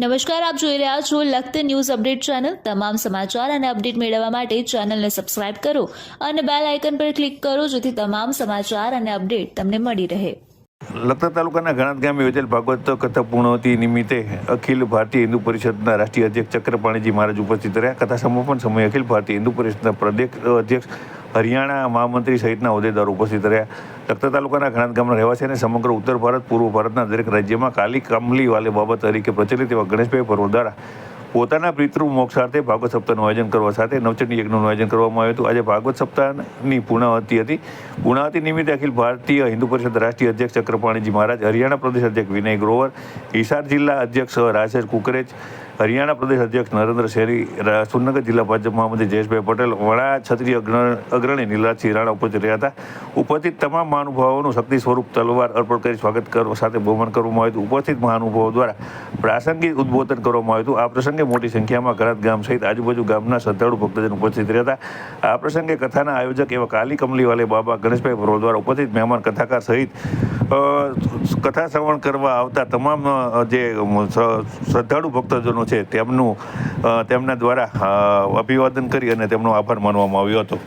નમસ્કાર, આપ જોઈ રહ્યા છો લખત ન્યૂઝ અપડેટ ચેનલ. તમામ સમાચાર અને અપડેટ મેળવવા માટે ચેનલને સબસ્ક્રાઇબ કરો અને બેલ આઇકન પર ક્લિક કરો જેથી તમામ સમાચાર અને અપડેટ તમને મળી રહે. લખતર તાલુકાના ઘણાદ ગામે યોજેલ ભાગવત કથા પૂર્ણવતી નિમિત્તે અખિલ ભારતીય હિન્દુ પરિષદના રાષ્ટ્રીય અધ્યક્ષ ચક્રપાણીજી મહારાજ ઉપસ્થિત રહ્યા. કથા સમાપન સમયે અખિલ ભારતીય હિન્દુ પરિષદના પ્રદેશ અધ્યક્ષ હરિયાણા મહામંત્રી સહિતના હોદ્દેદારો ઉપસ્થિત રહ્યા. લખતર તાલુકાના ઘણા ગામના રહેવાસી અને સમગ્ર ઉત્તર ભારત, પૂર્વ ભારતના દરેક રાજ્યમાં કાલી કમલી વાલે બાબત તરીકે પ્રચલિત એવા ગણેશભાઈ પર્વ દ્વારા પોતાના પિતૃ મોક્ષાર્થે ભાગવત સપ્તાહનું આયોજન કરવા સાથે નવચંડી યજ્ઞનું આયોજન કરવામાં આવ્યું હતું. આજે ભાગવત સપ્તાહની પૂર્ણાવતી હતી. પૂર્ણાવતી નિમિત્તે અખિલ ભારતીય હિન્દુ પરિષદ રાષ્ટ્રીય અધ્યક્ષ ચક્રપાણીજી મહારાજ, હરિયાણા પ્રદેશ અધ્યક્ષ વિનય ગ્રોવર, હિસાર જિલ્લા અધ્યક્ષ રાજેશ કુકરેજ હરિયાણા પ્રદેશ અધ્યક્ષ નરેન્દ્ર શેરી સુરનગર જિલ્લા ભાજપ મહામંત્રી જયેશભાઈ પટેલ, વડા છત્રી અગ્ર- અગ્રણી નીલાજસિંહ રાણા ઉપસ્થિત રહ્યા હતા. ઉપસ્થિત તમામ મહાનુભાવોનું શક્તિ સ્વરૂપ તલવાર અર્પણ કરી સ્વાગત કરવા સાથે બહુમાન કરવામાં આવ્યું હતું. ઉપસ્થિત મહાનુભાવો દ્વારા પ્રાસંગિક ઉદ્બોધન કરવામાં આવ્યું હતું. આ પ્રસંગે મોટી સંખ્યામાં ઘરાત ગામ સહિત આજુબાજુ ગામના શ્રદ્ધાળુ ભક્તજન ઉપસ્થિત રહ્યા હતા. આ પ્રસંગે કથાના આયોજક એવા કાલી કમલીવાલે બાબા ગણેશભાઈ ભરો દ્વારા ઉપસ્થિત મહેમાન કથાકાર સહિત કથા શ્રવણ કરવા આવતા તમામ જે શ્રદ્ધાળુ ભક્તજનો છે, તેમનું તેમના દ્વારા અભિવાદન કરી અને તેમનો આભાર માનવામાં આવ્યો હતો.